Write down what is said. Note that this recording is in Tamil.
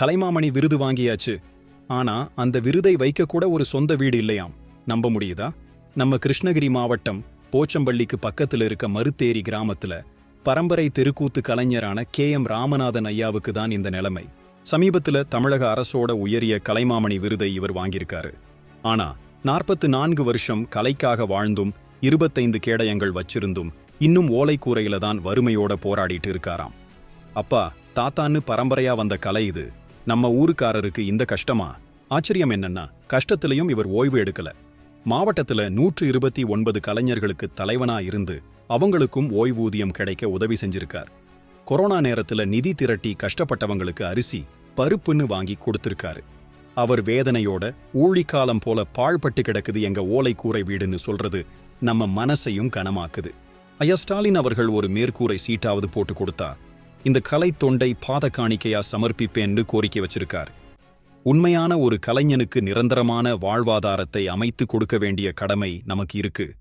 கலைமாமணி விருது வாங்கியாச்சு. ஆனா அந்த விருதை வைக்க கூட ஒரு சொந்த வீடு இல்லையாம். நம்ப முடியுதா? நம்ம கிருஷ்ணகிரி மாவட்டம் போச்சம்பள்ளிக்கு பக்கத்துல இருக்க மருத்தேரி கிராமத்துல பரம்பரை தெருக்கூத்து கலைஞரான கே எம் ராமநாதன் ஐயாவுக்கு தான் இந்த நிலைமை. சமீபத்துல தமிழக அரசோட உயரிய கலைமாமணி விருதை இவர் வாங்கியிருக்காரு. ஆனா நாற்பத்து நான்கு வருஷம் கலைக்காக வாழ்ந்தும் இருபத்தைந்து கேடயங்கள் வச்சிருந்தும் இன்னும் ஓலைக்கூரையில தான் வறுமையோட போராடிட்டு இருக்காராம். அப்பா தாத்தான்னு பரம்பரையா வந்த கலை இது. நம்ம ஊருக்காரருக்கு இந்த கஷ்டமா? ஆச்சரியம் என்னன்னா கஷ்டத்திலையும் இவர் ஓய்வு எடுக்கல. மாவட்டத்துல நூற்று இருபத்தி ஒன்பது கலைஞர்களுக்கு தலைவனா இருந்து அவங்களுக்கும் ஓய்வூதியம் கிடைக்க உதவி செஞ்சிருக்கார். கொரோனா நேரத்துல நிதி திரட்டி கஷ்டப்பட்டவங்களுக்கு அரிசி பருப்புன்னு வாங்கி கொடுத்திருக்காரு. அவர் வேதனையோட ஊழிக்காலம் போல பாழ்பட்டு கிடக்குது எங்க ஓலை கூரை வீடுன்னு சொல்றது நம்ம மனசையும் கனமாக்குது. ஐயா ஸ்டாலின் அவர்கள் ஒரு மேற்கூரை சீட்டாவது போட்டு கொடுத்தா இந்த கலை தொண்டை பாத காணிக்கையா சமர்ப்பிப்பேன்னு கோரிக்கை வச்சிருக்கார். உண்மையான ஒரு கலைஞனுக்கு நிரந்தரமான வாழ்வாதாரத்தை அமைத்து கொடுக்க வேண்டிய கடமை நமக்கு இருக்கு.